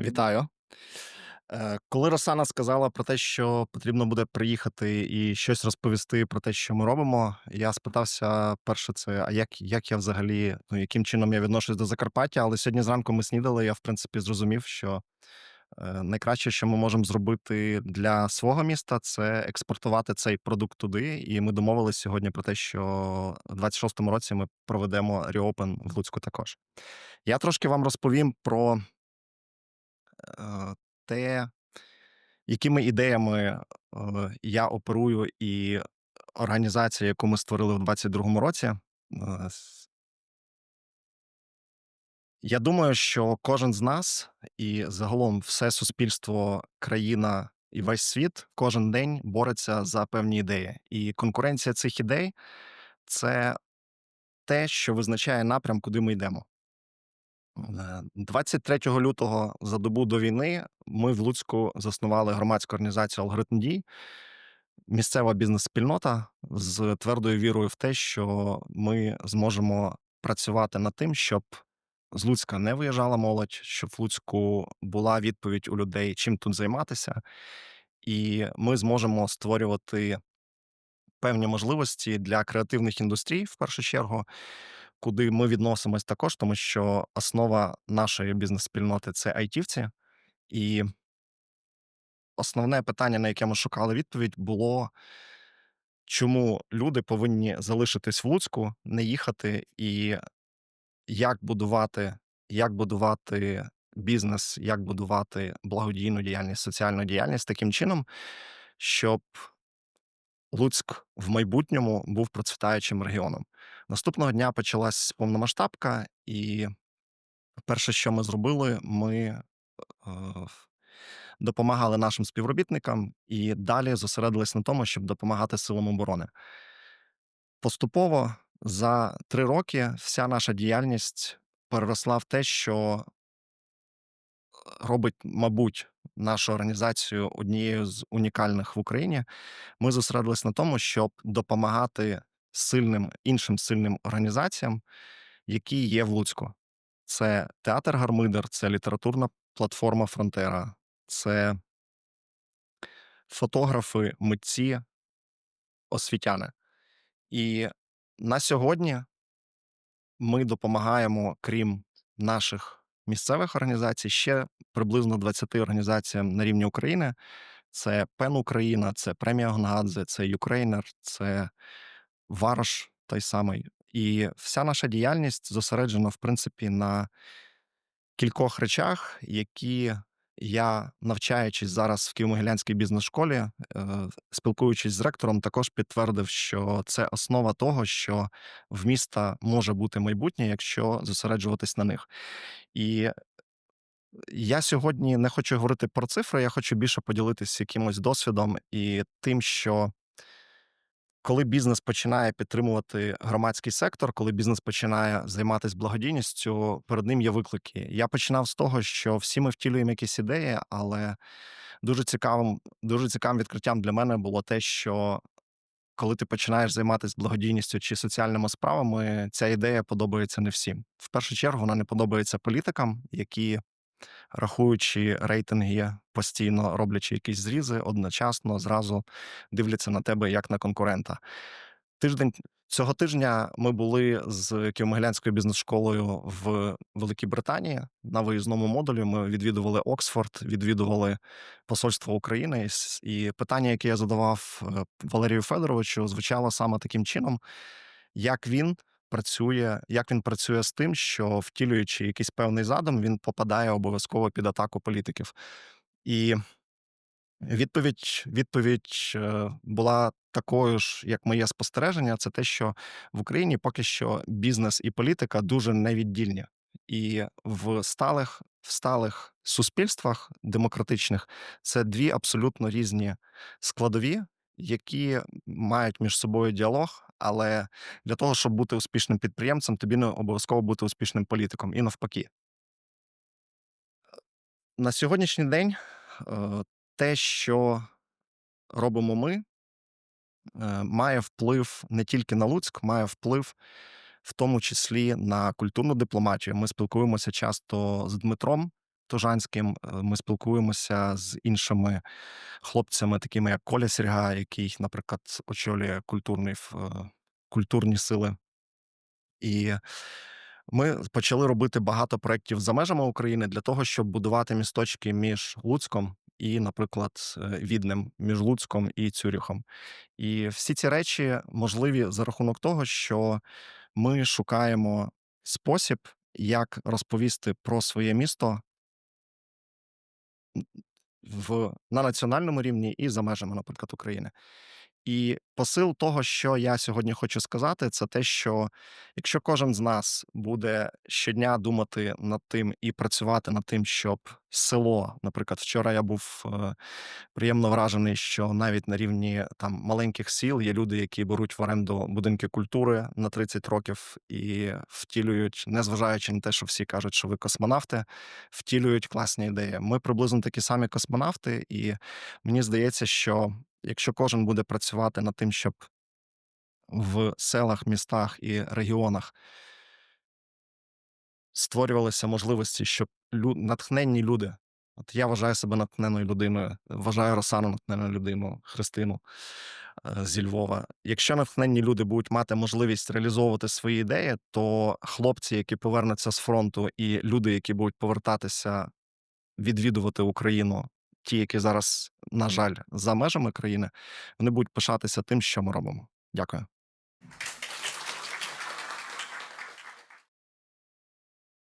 Вітаю. Е, коли Росана сказала про те, що потрібно буде приїхати і щось розповісти про те, що ми робимо, я спитався перше це: а як як я взагалі, ну, яким чином я відношусь до Закарпаття? Але сьогодні зранку ми снідали, я в принципі зрозумів, що, е, найкраще, що ми можемо зробити для свого міста, це експортувати цей продукт туди. І ми домовились сьогодні про те, що в 26-му році ми проведемо Reopen в Луцьку також. Я трошки вам розповім про те, якими ідеями е, я оперую, і організація, яку ми створили в 22-му році. Е, Я думаю, що кожен з нас і загалом все суспільство, країна і весь світ кожен день бореться за певні ідеї. І конкуренція цих ідей це те, що визначає напрям, куди ми йдемо. Е, 23 лютого за добу до війни ми в Луцьку заснували громадську організацію «Алгоритм дій», місцева бізнес-спільнота з твердою вірою в те, що ми зможемо працювати над тим, щоб з Луцька не виїжджала молодь, щоб в Луцьку була відповідь у людей, чим тут займатися, і ми зможемо створювати певні можливості для креативних індустрій, в першу чергу, куди ми відносимось також, тому що основа нашої бізнес-спільноти це айтівці. І основне питання, на яке ми шукали відповідь, було чому люди повинні залишитись в Луцьку, не їхати, і як будувати, як будувати бізнес, як будувати благодійну діяльність, соціальну діяльність таким чином, щоб Луцьк в майбутньому був процвітаючим регіоном. Наступного дня почалась повномасштабка, і перше, що ми зробили, ми е, допомагали нашим співробітникам і далі зосередились на тому, щоб допомагати силам оборони. Поступово за три роки вся наша діяльність переросла в те, що робить, мабуть, нашу організацію однією з унікальних в Україні. Ми зосередились на тому, щоб допомагати сильним іншим сильним організаціям, які є в Луцьку. Це театр Гармидер, це літературна платформа Фронтера, це фотографи, митці, освітяни. І на сьогодні ми допомагаємо, крім наших місцевих організацій, ще приблизно 20 організаціям на рівні України. Це Пен Україна, це Премія Гонгадзе, це Юкрейнер, це Варш той самий. І вся наша діяльність зосереджена, в принципі, на кількох речах, які я, навчаючись зараз в Києво-Могилянській бізнес-школі, е, спілкуючись з ректором, також підтвердив, що це основа того, що в міста може бути майбутнє, якщо зосереджуватись на них. І я сьогодні не хочу говорити про цифри, я хочу більше поділитися якимось досвідом і тим, що коли бізнес починає підтримувати громадський сектор, коли бізнес починає займатися благодійністю, перед ним є виклики. Я починав з того, що всі ми втілюємо якісь ідеї, але дуже цікавим, дуже цікавим відкриттям для мене було те, що коли ти починаєш займатися благодійністю чи соціальними справами, ця ідея подобається не всім. В першу чергу вона не подобається політикам, які рахуючи рейтинги, постійно роблячи якісь зрізи, одночасно зразу дивляться на тебе як на конкурента. Тиждень цього тижня ми були з Києво-Могилянською бізнес-школою в Великій Британії на виїзному модулі. Ми відвідували Оксфорд, відвідували Посольство України. І питання, яке я задавав е, Валерію Федоровичу, звучало саме таким чином, як він працює, як він працює з тим, що втілюючи якийсь певний задум, він попадає обов'язково під атаку політиків. І відповідь, відповідь е, була такою ж, як моє спостереження, це те, що в Україні поки що бізнес і політика дуже невіддільні. І в сталих, в сталих суспільствах демократичних це дві абсолютно різні складові, які мають між собою діалог. Але для того, щоб бути успішним підприємцем, тобі не обов'язково бути успішним політиком і навпаки. На сьогоднішній день е, те, що робимо ми, е, має вплив не тільки на Луцьк, має вплив в тому числі на культурну дипломатію. Ми спілкуємося часто з Дмитром, Тужанським, е, ми спілкуємося з іншими хлопцями, такими як Коля Сірга, який, наприклад, очолює культурний е, культурні сили. І ми почали робити багато проєктів за межами України для того, щоб будувати місточки між Луцьком і, наприклад, е, Віднем, між Луцьком і Цюрихом. І всі ці речі можливі за рахунок того, що ми шукаємо спосіб, як розповісти про своє місто в на національному рівні і за межами, наприклад, України. І посил того, що я сьогодні хочу сказати, це те, що якщо кожен з нас буде щодня думати над тим і працювати над тим, щоб село, наприклад, вчора я був е, приємно вражений, що навіть на рівні там маленьких сіл є люди, які беруть в оренду будинки культури на 30 років і втілюють, незважаючи на те, що всі кажуть, що ви космонавти, втілюють класні ідеї. Ми приблизно такі самі космонавти, і мені здається, що якщо кожен буде працювати над тим, щоб в селах, містах і регіонах створювалися можливості, щоб лю... натхненні люди. От я вважаю себе натхненною людиною, вважаю Росану натхненною людиною, Христину е, зі Львова. Якщо натхненні люди будуть мати можливість реалізовувати свої ідеї, то хлопці, які повернуться з фронту, і люди, які будуть повертатися відвідувати Україну, ті, які зараз, на жаль, за межами країни, вони будуть пишатися тим, що ми робимо. Дякую.